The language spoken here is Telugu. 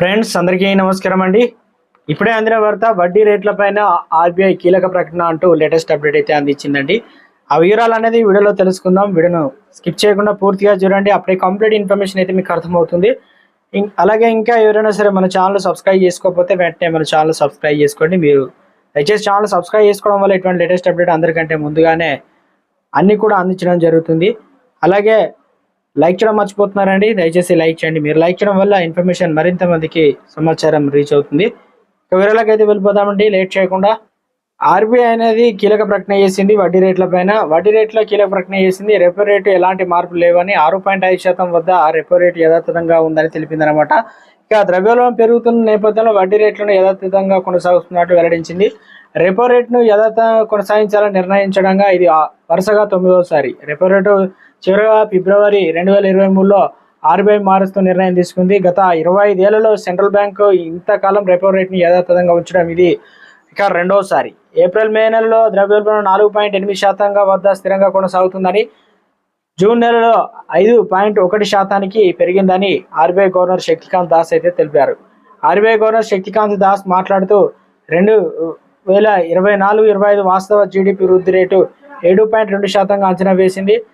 ఫ్రెండ్స్ అందరికీ నమస్కారం అండి. ఇప్పుడే అందిన వార్త వడ్డీ రేట్లపైన ఆర్బీఐ కీలక ప్రకటన అంటూ లేటెస్ట్ అప్డేట్ అయితే అందించిందండి. ఆ వివరాలు అనేది వీడియోలో తెలుసుకుందాం. వీడియోను స్కిప్ చేయకుండా పూర్తిగా చూడండి. అప్పుడే కంప్లీట్ ఇన్ఫర్మేషన్ అయితే మీకు అర్థమవుతుంది. ఇం- అలాగే ఇంకా ఎవరైనా సరే మన ఛానల్ సబ్స్క్రైబ్ చేసుకోకపోతే వెంటనే మన ఛానల్ సబ్స్క్రైబ్ చేసుకోండి. మీరు దయచేసి ఛానల్ సబ్స్క్రైబ్ చేసుకోవడం వల్ల ఇటువంటి లేటెస్ట్ అప్డేట్ అందరికంటే ముందుగానే అన్నీ కూడా అందించడం జరుగుతుంది. అలాగే లైక్ చేయడం మర్చిపోతున్నారండి. దయచేసి లైక్ చేయండి. మీరు లైక్ చేయడం వల్ల ఇన్ఫర్మేషన్ మరింత మందికి సమాచారం రీచ్ అవుతుంది. ఇక వివరాలకు అయితే వెళ్ళిపోదామండి. లేట్ చేయకుండా. ఆర్బీఐ అనేది కీలక ప్రకటన చేసింది వడ్డీ రేట్ల పైన. వడ్డీ రేట్ల కీలక ప్రకటన చేసింది. రెపో రేటు ఎలాంటి మార్పులు లేవని ఆరు పాయింట్ ఐదు శాతం వద్ద ఆ రెపో రేటు యథాతథంగా ఉందని తెలిపిందనమాట ఇక ద్రవ్యోల్బణం పెరుగుతున్న నేపథ్యంలో వడ్డీ రేట్లను యథాతథంగా కొనసాగుతున్నట్టు వెల్లడించింది. రెపో రేట్ను యథాత కొనసాగించాలని నిర్ణయించడంగా ఇది వరుసగా తొమ్మిదోసారి. రెపో రేటు చివరిగా ఫిబ్రవరి రెండు వేల ఇరవై మూడులో ఆర్బీఐ మారుస్తూ నిర్ణయం తీసుకుంది. గత ఇరవై ఐదేళ్ళలో సెంట్రల్ బ్యాంకు ఇంతకాలం రెపో రేట్ని యథాతథంగా ఉంచడం ఇది ఇక రెండోసారి. ఏప్రిల్ మే నెలలో ద్రవ్యోల్బణం నాలుగు పాయింట్ ఎనిమిది శాతంగా వద్ద స్థిరంగా కొనసాగుతుందని జూన్ నెలలో ఐదు పాయింట్ ఒకటి శాతానికి పెరిగిందని ఆర్బీఐ గవర్నర్ శక్తికాంత్ దాస్ అయితే తెలిపారు. ఆర్బీఐ గవర్నర్ శక్తికాంత్ దాస్ మాట్లాడుతూ రెండు వేల ఇరవై నాలుగు ఇరవై ఐదు వాస్తవ జీడిపి వృద్ధి రేటు ఏడు పాయింట్ రెండు శాతంగా అంచనా వేసింది.